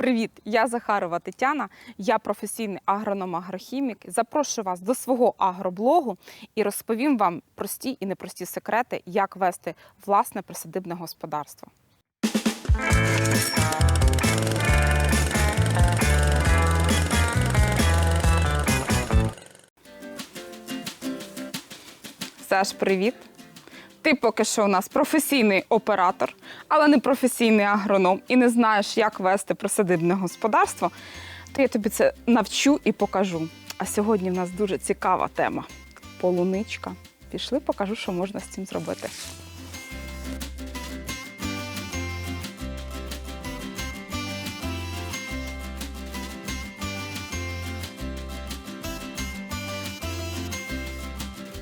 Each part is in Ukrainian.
Привіт! Я Захарова Тетяна, я професійний агроном-агрохімік. Запрошую вас до свого агроблогу і розповім вам прості і непрості секрети, як вести власне присадибне господарство. Саш, привіт! Ти поки що у нас професійний оператор, але не професійний агроном і не знаєш, як вести присадибне господарство, то я тобі це навчу і покажу. А сьогодні в нас дуже цікава тема полуничка. Пішли, покажу, що можна з цим зробити.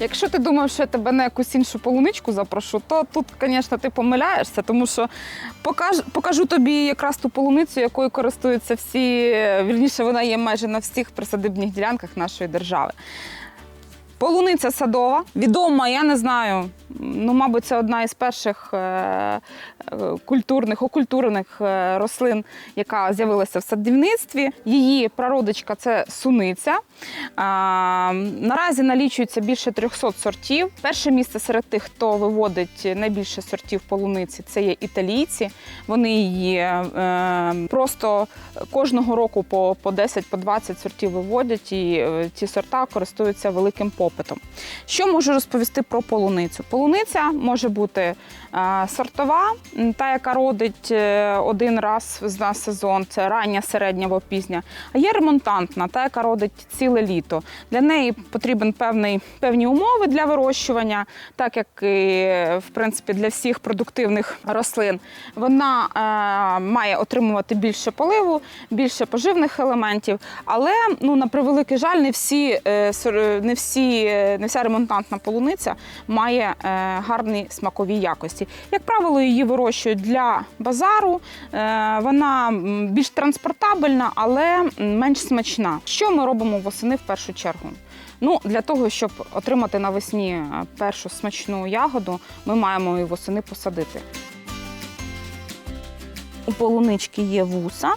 Якщо ти думав, що я тебе на якусь іншу полуничку запрошу, то тут, звісно, ти помиляєшся, тому що покаж, покажу тобі якраз ту полуницю, якою користуються всі, вірніше, вона є майже на всіх присадибних ділянках нашої держави. Полуниця садова, відома, я не знаю. Ну, мабуть, це одна із перших е, е, культурних, окультурених е, рослин, яка з'явилася в садівництві. Її прародичка це суниця. Наразі налічується більше 300 сортів. Перше місце серед тих, хто виводить найбільше сортів полуниці, це є італійці. Вони її просто кожного року по, по 10-20 сортів виводять, і ці сорта користуються великим попитом. Що можу розповісти про полуницю? Полуниця може бути е, сортова, та, яка родить е, один раз на сезон, це рання, середня або пізня. А є ремонтантна, та, яка родить ціле літо. Для неї потрібен певний, певні умови для вирощування, так як і в принципі для всіх продуктивних рослин. Вона е, має отримувати більше поливу, більше поживних елементів, але ну, на превеликий жаль, не всі, е, не всі, е, не вся ремонтантна полуниця має е, гарні смакові якості. Як правило, її вирощують для базару. Е, вона більш транспортабельна, але менш смачна. Що ми робимо восени в першу чергу? Ну, для того, щоб отримати навесні першу смачну ягоду, ми маємо її восени посадити. У полунички є вуса,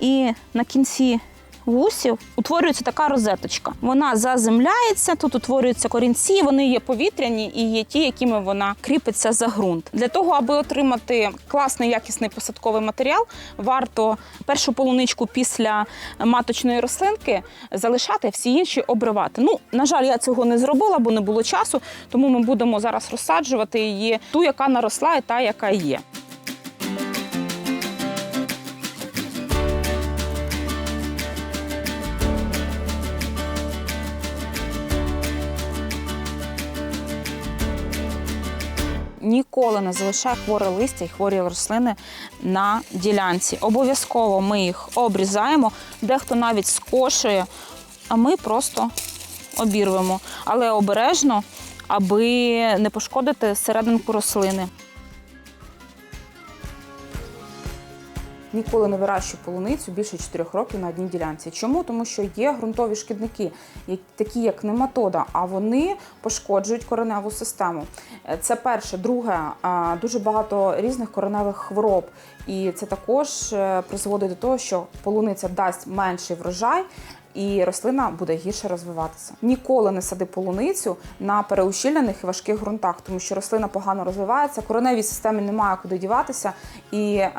і на кінці вусів утворюється така розеточка. Вона заземляється, тут утворюються корінці, вони є повітряні і є ті, якими вона кріпиться за ґрунт. Для того, аби отримати класний якісний посадковий матеріал, варто першу полуничку після маточної рослинки залишати, всі інші обривати. Ну, на жаль, я цього не зробила, бо не було часу, тому ми будемо зараз розсаджувати її ту, яка наросла, і та, яка є. Ніколи не залишай хворе листя і хворі рослини на ділянці. Обов'язково ми їх обрізаємо, дехто навіть скошує, а ми просто обірвемо. Але обережно, аби не пошкодити серединку рослини. Ніколи не вирощую полуницю більше 4 років на одній ділянці. Чому? Тому що є ґрунтові шкідники, такі як нематода, а вони пошкоджують кореневу систему. Е, Це перше. Друге, дуже багато різних кореневих хвороб. І це також е, призводить до того, що полуниця дасть менший врожай. І рослина буде гірше розвиватися. Ніколи не сади полуницю на переущільнених і важких ґрунтах, тому що рослина погано розвивається, кореневій системі немає куди діватися, і е,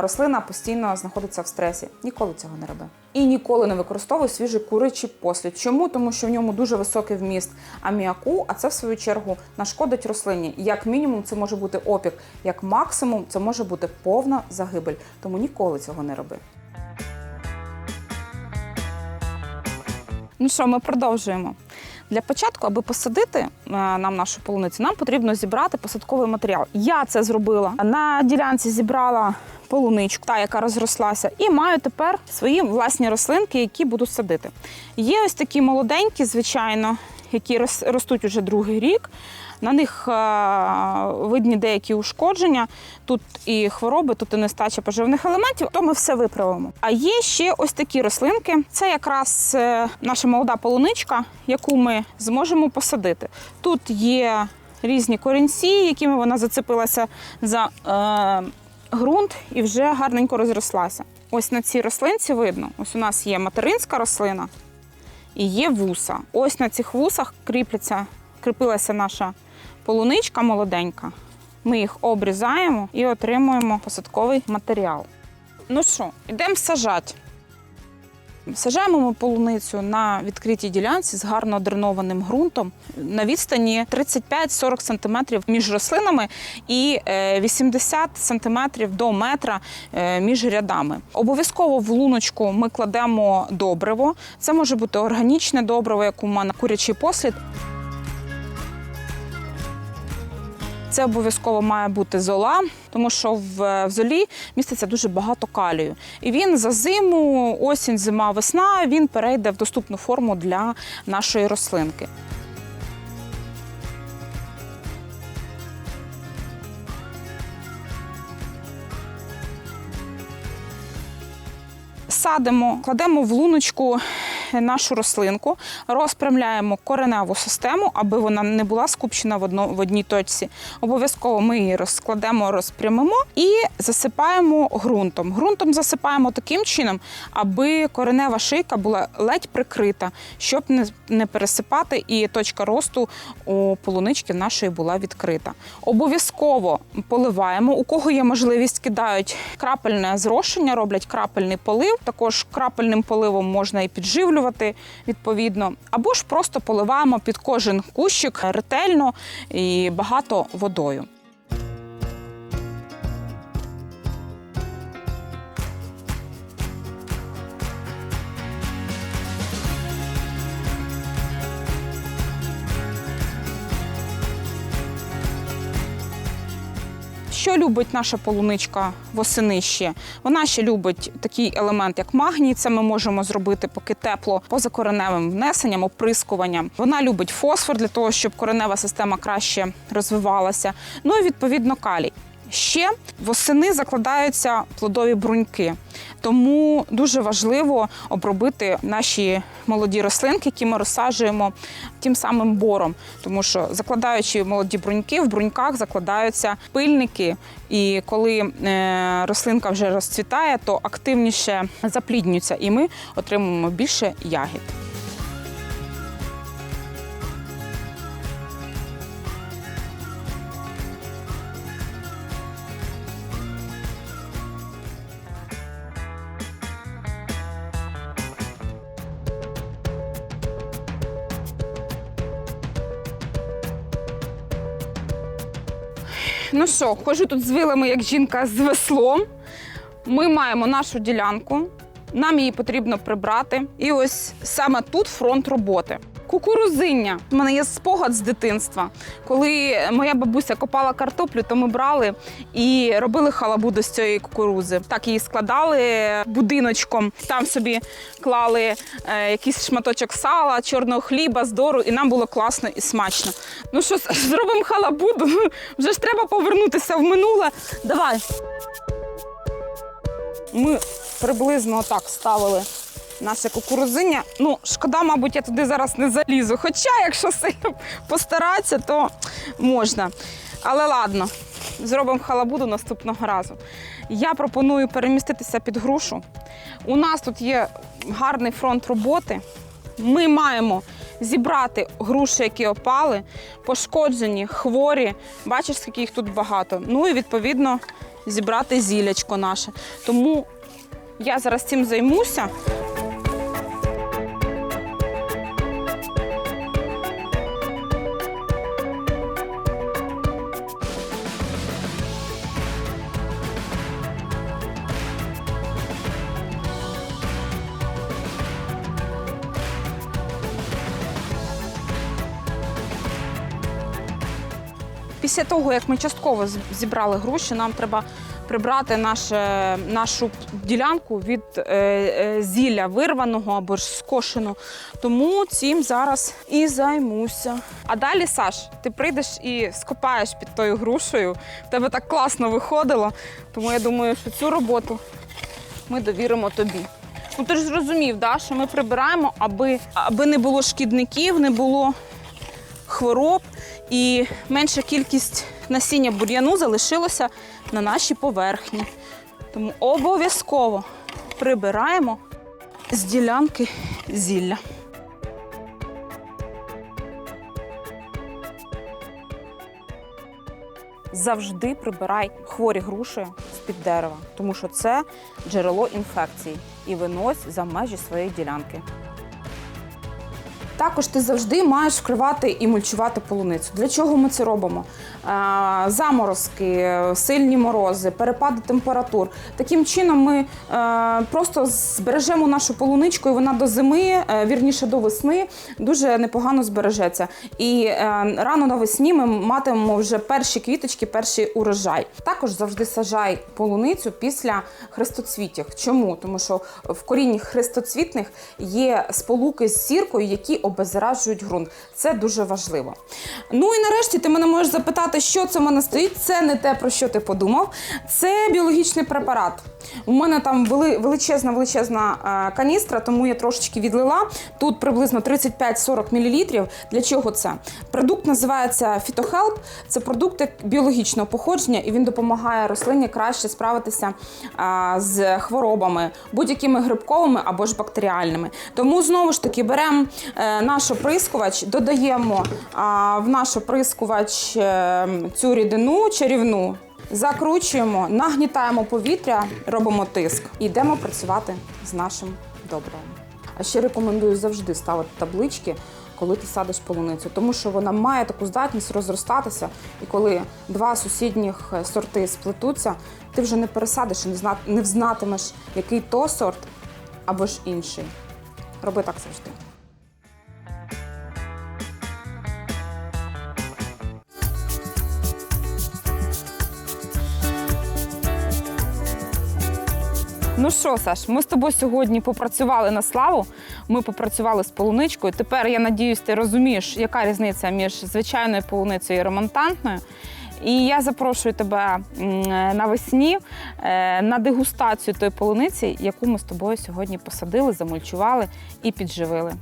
рослина постійно знаходиться в стресі. Ніколи цього не роби. І ніколи не використовуй свіжий куричий послід. Чому? Тому що в ньому дуже високий вміст аміаку, а це в свою чергу нашкодить рослині. Як мінімум, це може бути опік, як максимум, це може бути повна загибель. Тому ніколи цього не роби. Ну що, ми продовжуємо. Для початку, аби посадити е, нам нашу полуницю, нам потрібно зібрати посадковий матеріал. Я це зробила. На ділянці зібрала полуничку, та яка розрослася, і маю тепер свої власні рослинки, які буду садити. Є ось такі молоденькі, звичайно, які рос- ростуть уже другий рік. На них е, видні деякі ушкодження. Тут і хвороби, тут і нестача поживних елементів, то ми все виправимо. А є ще ось такі рослинки. Це якраз е, наша молода полуничка, яку ми зможемо посадити. Тут є різні корінці, якими вона зацепилася за е, ґрунт і вже гарненько розрослася. Ось на цій рослинці видно, ось у нас є материнська рослина і є вуса. Ось на цих вусах кріпляться, кріпилася наша полуничка молоденька. Ми їх обрізаємо і отримуємо посадковий матеріал. Ну що, йдемо сажати. Сажаємо ми полуницю на відкритій ділянці з гарно дренованим ґрунтом на відстані 35-40 см між рослинами і е, 80 см до метра е, між рядами. Обов'язково в луночку ми кладемо добриво. Це може бути органічне добриво, як у мене курячий послід. Це обов'язково має бути зола, тому що в, золі міститься дуже багато калію. І він за зиму, осінь, зима, весна він перейде в доступну форму для нашої рослинки. Садимо, кладемо в луночку нашу рослинку, розпрямляємо кореневу систему, аби вона не була скупчена в, одній точці. Обов'язково ми її розкладемо, розпрямимо і засипаємо ґрунтом. Ґрунтом засипаємо таким чином, аби коренева шийка була ледь прикрита, щоб не, не пересипати, і точка росту у полунички нашої була відкрита. Обов'язково поливаємо. У кого є можливість, кидають крапельне зрошення, роблять крапельний полив. Також крапельним поливом можна і підживлювати відповідно, або ж просто поливаємо під кожен кущик ретельно і багато водою. Любить наша полуничка восени ще? Вона ще любить такий елемент, як магній. Це ми можемо зробити поки тепло позакореневим внесенням, оприскуванням. Вона любить фосфор для того, щоб коренева система краще розвивалася. Ну і відповідно калій. Ще восени закладаються плодові бруньки, тому дуже важливо обробити наші молоді рослинки, які ми розсаджуємо тим самим бором, тому що закладаючи молоді бруньки, в бруньках закладаються пильники, і коли е, рослинка вже розцвітає, то активніше запліднюється, і ми отримуємо більше ягід. Ну що, ходжу тут з вилами, як жінка з веслом. Ми маємо нашу ділянку, нам її потрібно прибрати. І ось саме тут фронт роботи. Кукурузиння. У мене є спогад з дитинства. Коли моя бабуся копала картоплю, то ми брали і робили халабуду з цієї кукурузи. Так її складали будиночком, там собі клали е, якийсь шматочок сала, чорного хліба, здору, і нам було класно і смачно. Ну що, зробимо халабуду? Вже ж треба повернутися в минуле. Давай. Ми приблизно так ставили наше кукурузиння. Ну, шкода, мабуть, я туди зараз не залізу. Хоча, якщо сильно постаратися, то можна. Але ладно, зробимо халабуду наступного разу. Я пропоную переміститися під грушу. У нас тут є гарний фронт роботи. Ми маємо зібрати груші, які опали, пошкоджені, хворі. Бачиш, скільки їх тут багато. Ну і відповідно зібрати зілячко наше. Тому я зараз цим займуся. Після того, як ми частково зібрали груші, нам треба прибрати наше, нашу ділянку від е, е, зілля вирваного або ж скошеного. Тому цим зараз і займуся. А далі, Саш, ти прийдеш і скопаєш під тою грушею. В тебе так класно виходило. Тому я думаю, що цю роботу ми довіримо тобі. Ну ти ж зрозумів, да, що ми прибираємо, аби, аби не було шкідників, не було хвороб і менша кількість насіння бур'яну залишилося на нашій поверхні. Тому обов'язково прибираємо з ділянки зілля. Завжди прибирай хворі груші з-під дерева, тому що це джерело інфекцій і винось за межі своєї ділянки. Також ти завжди маєш вкривати і мульчувати полуницю. Для чого ми це робимо? Заморозки, сильні морози, перепади температур. Таким чином ми е, просто збережемо нашу полуничку, і вона до зими, е, вірніше до весни, дуже непогано збережеться. І е, рано навесні ми матимемо вже перші квіточки, перший урожай. Також завжди сажай полуницю після хрестоцвітів. Чому? Тому що в корінні хрестоцвітних є сполуки з сіркою, які обеззаражують ґрунт. Це дуже важливо. Ну і нарешті ти мене можеш запитати, що це в мене стоїть. Це не те, про що ти подумав. Це біологічний препарат. У мене там величезна величезна е, каністра, тому я трошечки відлила. Тут приблизно 35-40 мл. Для чого це? Продукт називається Фітохелп. Це продукт біологічного походження, і він допомагає рослині краще справитися з хворобами, будь-якими грибковими або ж бактеріальними. Тому знову ж таки беремо е, наш оприскувач, додаємо в наш оприскувач е, цю рідину чарівну. Закручуємо, нагнітаємо повітря, робимо тиск і йдемо працювати з нашим добривом. А ще рекомендую завжди ставити таблички, коли ти садиш полуницю, тому що вона має таку здатність розростатися. І коли два сусідніх е, сорти сплетуться, ти вже не пересадиш і не зна- не взнатимеш, який то сорт або ж інший. Роби так завжди. Ну що, Саш, ми з тобою сьогодні попрацювали на славу. Ми попрацювали з полуничкою. Тепер я надіюсь, ти розумієш, яка різниця між звичайною полуницею і ремонтантною. І я запрошую тебе навесні е, на дегустацію тої полуниці, яку ми з тобою сьогодні посадили, замульчували і підживили.